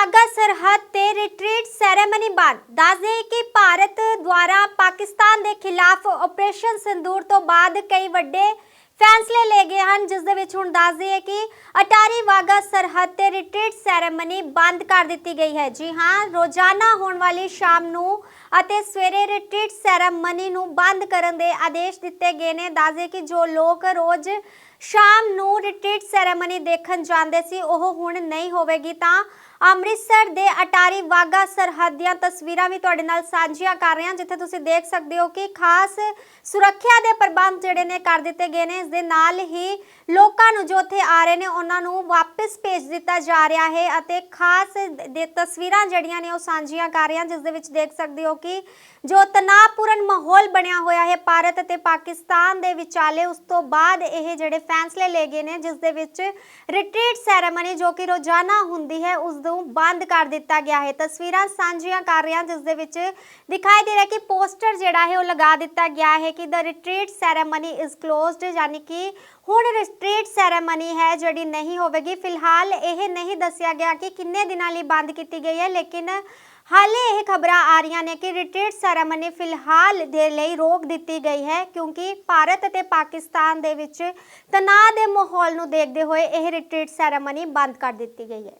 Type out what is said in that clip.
ਵਾਗਾ ਸਰਹੱਦ ਤੇ retreat ceremony ਬਾਅਦ ਦੱਸਦੇ ਕਿ ਭਾਰਤ ਦੁਆਰਾ ਪਾਕਿਸਤਾਨ ਦੇ ਖਿਲਾਫ ਆਪਰੇਸ਼ਨ ਸਿੰਦੂਰ ਤੋਂ ਬਾਅਦ ਕਈ ਵੱਡੇ ਫੈਸਲੇ ਲਏ ਗਏ ਹਨ, ਜਿਸ ਦੇ ਵਿੱਚ ਹੁਣ ਦੱਸਦੇ ਹੈ ਕਿ ਅਟਾਰੀ ਵਾਗਾ ਸਰਹੱਦ ਤੇ ਰਿਟਰੀਟ ਸੈਰੇਮਨੀ ਬੰਦ ਕਰ ਦਿੱਤੀ ਗਈ ਹੈ। ਜੀ ਹਾਂ, ਰੋਜ਼ਾਨਾ ਹੋਣ ਵਾਲੀ ਸ਼ਾਮ ਨੂੰ ਅਤੇ ਸਵੇਰੇ ਰਿਟਰੀਟ ਸੈਰੇਮਨੀ ਨੂੰ ਬੰਦ ਕਰਨ ਦੇ ਆਦੇਸ਼ ਦਿੱਤੇ ਗਏ ਨੇ। ਦੱਸਦੇ ਕਿ ਜੋ ਲੋਕ ਰੋਜ਼ ਸ਼ਾਮ ਨੂੰ ਰਿਟਰੀਟ ਸੈਰੇਮਨੀ ਦੇਖਣ ਜਾਂਦੇ ਸੀ, ਉਹ ਹੁਣ ਨਹੀਂ ਹੋਵੇਗੀ ਤਾਂ ਅੰਮ੍ਰਿਤਸਰ ਦੇ ਅਟਾਰੀ ਵਾਗਾ ਸਰਹੱਦ ਦੀਆਂ ਤਸਵੀਰਾਂ ਵੀ ਤੁਹਾਡੇ ਨਾਲ ਸਾਂਝੀਆਂ ਕਰ ਰਹੇ ਹਾਂ, ਜਿੱਥੇ ਤੁਸੀਂ ਦੇਖ ਸਕਦੇ ਹੋ ਕਿ ਖਾਸ ਸੁਰੱਖਿਆ ਦੇ ਪ੍ਰਬੰਧ ਜਿਹੜੇ ਨੇ ਕਰ ਦਿੱਤੇ ਗਏ ਨੇ। ਇਸ ਦੇ ਨਾਲ ਹੀ ਲੋਕਾਂ ਨੂੰ ਜੋ ਉੱਥੇ ਆ ਰਹੇ ਨੇ, ਉਹਨਾਂ ਨੂੰ ਵਾਪਸ ਭੇਜ ਦਿੱਤਾ ਜਾ ਰਿਹਾ ਹੈ ਅਤੇ ਖਾਸ ਦੇ ਤਸਵੀਰਾਂ ਜਿਹੜੀਆਂ ਨੇ ਉਹ ਸਾਂਝੀਆਂ ਕਰ ਰਹੇ ਹਾਂ, ਜਿਸ ਦੇ ਵਿੱਚ ਦੇਖ ਸਕਦੇ ਹੋ ਕਿ ਜੋ ਤਣਾਅਪੂਰਨ ਮਾਹੌਲ ਬਣਿਆ ਹੋਇਆ ਹੈ, ਭਾਰਤ ਅਤੇ ਪਾਕਿਸਤਾਨ ਦੇ ਵਿਚਾਲੇ, ਉਸ ਤੋਂ ਬਾਅਦ ਇਹ ਜਿਹੜੇ ਫੈਸਲੇ ਲਏ ਗਏ ਨੇ, ਜਿਸ ਦੇ ਵਿੱਚ ਰਿਟਰੀਟ ਸੈਰੇਮਨੀ ਜੋ ਕਿ ਰੋਜ਼ਾਨਾ ਹੁੰਦੀ ਹੈ, ਉਸ ਨੂੰ ਬੰਦ ਕਰ ਦਿੱਤਾ ਗਿਆ ਹੈ। ਤਸਵੀਰਾਂ ਸਾਂਝੀਆਂ ਕਰ ਰਹੇ ਹਾਂ ਜਿਸ ਦੇ ਵਿੱਚ ਦਿਖਾਈ ਦੇ ਰਿਹਾ ਕਿ ਪੋਸਟਰ ਜਿਹੜਾ ਹੈ, ਉਹ ਲਗਾ ਦਿੱਤਾ ਗਿਆ ਹੈ ਕਿ the retreat ceremony is closed ਯਾਨੀ ਕਿ ਹੁਣ ਰਿਟਰੀਟ ਸੈਰੇਮਨੀ ਹੈ ਜਿਹੜੀ ਨਹੀਂ ਹੋਵੇਗੀ। ਫਿਲਹਾਲ ਇਹ ਨਹੀਂ ਦੱਸਿਆ ਗਿਆ ਕਿ ਕਿੰਨੇ ਦਿਨਾਂ ਲਈ ਬੰਦ ਕੀਤੀ ਗਈ ਹੈ, ਲੇਕਿਨ ਹਾਲੇ ਇਹ ਖਬਰਾਂ ਆ ਰਹੀਆਂ ਨੇ ਕਿ ਰਿਟਰੀਟ ਸੈਰੇਮਨੀ ਫਿਲਹਾਲ ਦੇ ਲਈ ਰੋਕ ਦਿੱਤੀ ਗਈ ਹੈ, ਕਿਉਂਕਿ ਭਾਰਤ ਅਤੇ ਪਾਕਿਸਤਾਨ ਦੇ ਵਿੱਚ ਤਣਾਅ ਦੇ ਮਾਹੌਲ ਨੂੰ ਦੇਖਦੇ ਹੋਏ ਇਹ ਰਿਟਰੀਟ ਸੈਰੇਮਨੀ ਬੰਦ ਕਰ ਦਿੱਤੀ ਗਈ ਹੈ।